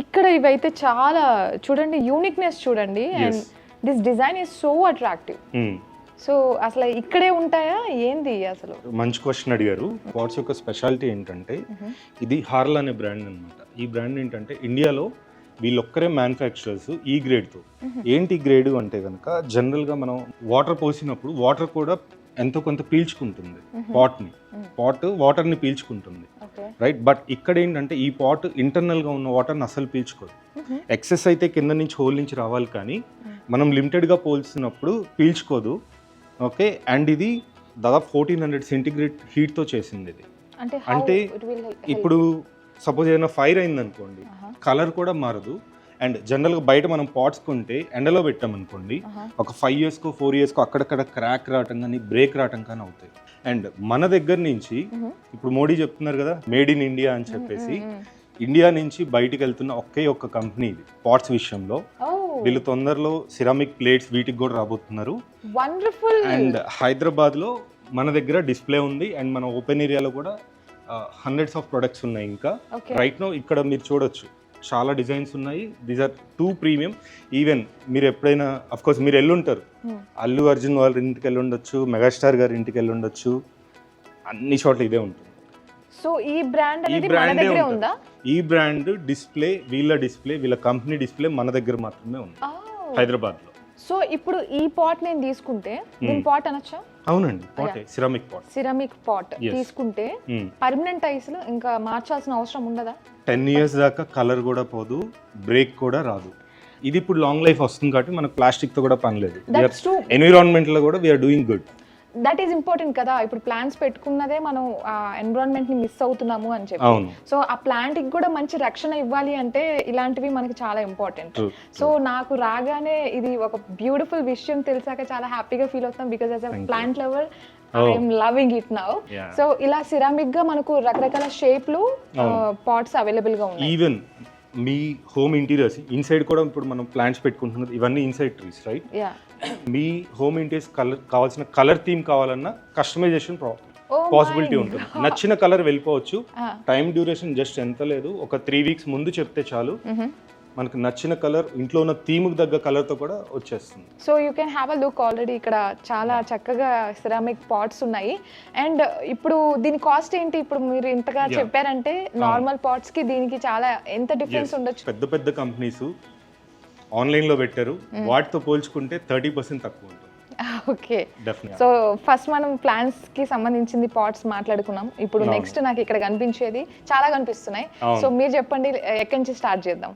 ఇక్కడ ఇవైతే చాలా చూడండి యూనిక్నెస్ చూడండి. And. This design is so attractive. So అసలు ఇక్కడే ఉంటాయా? ఏంది అసలు? మంచి క్వశ్చన్ అడిగారు. వాట్స్ యొక్క స్పెషాలిటీ ఏంటంటే ఇది హార్ల్ అనే బ్రాండ్ అన్నమాట. ఈ బ్రాండ్ ఏంటంటే ఇండియాలో వీళ్ళొక్కరే మ్యానుఫ్యాక్చరర్స్ ఈ గ్రేడ్తో ఏంటి గ్రేడ్ అంటే కనుక జనరల్గా మనం వాటర్ పోసినప్పుడు వాటర్ కూడా ఎంతో కొంత పీల్చుకుంటుంది. పాట్ని పాట్ వాటర్ని పీల్చుకుంటుంది. రైట్ బట్ ఇక్కడ ఏంటంటే ఈ పాట్ ఇంటర్నల్గా ఉన్న వాటర్ని అసలు పీల్చుకోదు. ఎక్సెస్ అయితే కింద నుంచి హోల్ నుంచి రావాలి కానీ మనం లిమిటెడ్గా పోల్చినప్పుడు పీల్చుకోదు. ఓకే అండ్ ఇది దాదాపు ఫోర్టీన్ హండ్రెడ్ సెంటిగ్రేడ్ హీట్తో చేసింది ఇది. అంటే ఇప్పుడు సపోజ్ ఏదైనా ఫైర్ అయింది అనుకోండి కలర్ కూడా మారదు. అండ్ జనరల్గా బయట మనం పాట్స్ కొంటే ఎండలో పెట్టామనుకోండి ఒక ఫైవ్ ఇయర్స్కో ఫోర్ ఇయర్స్కో అక్కడక్కడ క్రాక్ రావటం కానీ బ్రేక్ రావటం కానీ అవుతాయి. అండ్ మన దగ్గర నుంచి ఇప్పుడు మోడీ చెప్తున్నారు కదా మేడ్ ఇన్ ఇండియా అని చెప్పేసి ఇండియా నుంచి బయటికి వెళ్తున్న ఒకే ఒక్క కంపెనీ ఇది పాట్స్ విషయంలో. వీళ్ళు తొందరలో సిరామిక్ ప్లేట్స్ వీటికి కూడా రాబోతున్నారు. అండ్ హైదరాబాద్లో మన దగ్గర డిస్ప్లే ఉంది అండ్ మన ఓపెన్ ఏరియాలో కూడా హండ్రెడ్స్ ఆఫ్ ప్రొడక్ట్స్ ఉన్నాయి ఇంకా. రైట్ నో ఇక్కడ మీరు చూడొచ్చు. చాలా డిజైన్స్ ఉన్నాయి. These are too premium even మీరు ఎప్పుడైనా అఫ్ కోర్స్ మీరు ఎల్లుంటారు. అల్లు అర్జున్ వాళ్ళ ఇంటికి వెళ్ళి ఉండొచ్చు మెగాస్టార్ గారి ఇంటికి వెళ్ళి ఉండొచ్చు. అన్ని చోట్ల ఇదే ఉంటుంది. సో ఈ బ్రాండ్ ఈ బ్రాండే. ఉందా? ఈ బ్రాండ్ డిస్ప్లే వీళ్ళ డిస్ప్లే వీళ్ళ కంపెనీ డిస్ప్లే మన దగ్గర మాత్రమే ఉంది. హైదరాబాద్లో సో ఇప్పుడు ఈ పాట్ నేను తీసుకుంటే దీని Hmm. పాట్ అనొచ్చా? అవునండి పాటే సిరామిక్ పాట్ సిరమిక్ పాట్. తీసుకుంటే పర్మనెంట్ ఐస్లో ఇంకా మార్చాల్సిన అవసరం ఉండదా? టెన్ ఇయర్స్ దాకా కలర్ కూడా పోదు బ్రేక్ కూడా రాదు. ఇది ఇప్పుడు లాంగ్ లైఫ్ వస్తుంది కాబట్టి మనకు ప్లాస్టిక్తో కూడా పని లేదు. ఎన్విరాన్మెంట్లో కూడా we're doing good that is important కదా ఇప్పుడు ప్లాంట్స్ పెట్టుకున్నదే మనం ఆ ఎన్విరాన్మెంట్ని మిస్ అవుతున్నాము అని చెప్పి సో ఆ ప్లాంట్కి కూడా మంచి రక్షణ ఇవ్వాలి అంటే ఇలాంటివి మనకి చాలా ఇంపార్టెంట్ సో నాకు రాగానే ఇది ఒక బ్యూటిఫుల్ విషయం తెలిసాక చాలా హ్యాపీగా ఫీల్ అవుతాం because as a. Plant lover. I'm loving it now. So ఇలా సిరామిక్గా మనకు రకరకాల షేప్లు అవును. పాట్స్ అవైలబుల్గా ఉన్నాయి ఈవెన్ మీ హోమ్ ఇంటీరియర్స్ ఇన్సైడ్ కూడా ఇప్పుడు మనం ప్లాంట్స్ పెట్టుకుంటున్నాం ఇవన్నీ ఇన్సైడ్ ట్రీస్ రైట్ మీ హోమ్ ఇంటీరియర్స్ కలర్ కావాల్సిన కలర్ థీమ్ కావాలన్నా కస్టమైజేషన్ Oh పాసిబిలిటీ my ఉంటుంది. నచ్చిన కలర్ వెళ్ళిపోవచ్చు. టైం డ్యూరేషన్ జస్ట్ ఎంత లేదు. ఒక త్రీ వీక్స్ ముందు చెప్తే చాలు. మనకు నచ్చిన కలర్ ఇంట్లో ఉన్న థీమ్కి తగ్గ కలర్తో కూడా వచ్చేస్తుంది. So you can have a look already ఇక్కడ చాలా చక్కగా సిరామిక్ పాట్స్ ఉన్నాయి. అండ్ ఇప్పుడు దీని కాస్ట్ ఏంటి? ఇప్పుడు మీరు ఇంతగా. చెప్పారంటే నార్మల్ పాట్స్కి దీనికి చాలా ఎంత డిఫరెన్స్. ఉండొచ్చు? పెద్ద పెద్ద కంపెనీస్ ఆన్లైన్లో పెట్టారు. వాటితో పోల్చుకుంటే థర్టీ పర్సెంట్ తక్కువ ఉంటుంది. ఓకే సో ఫస్ట్ మనం ప్లాన్స్కి సంబంధించింది పాట్స్ మాట్లాడుకున్నాం. ఇప్పుడు. నెక్స్ట్ నాకు ఇక్కడ కనిపించేది చాలా కనిపిస్తున్నాయి. సో మీరు చెప్పండి ఎక్కడి నుంచి స్టార్ట్ చేద్దాం?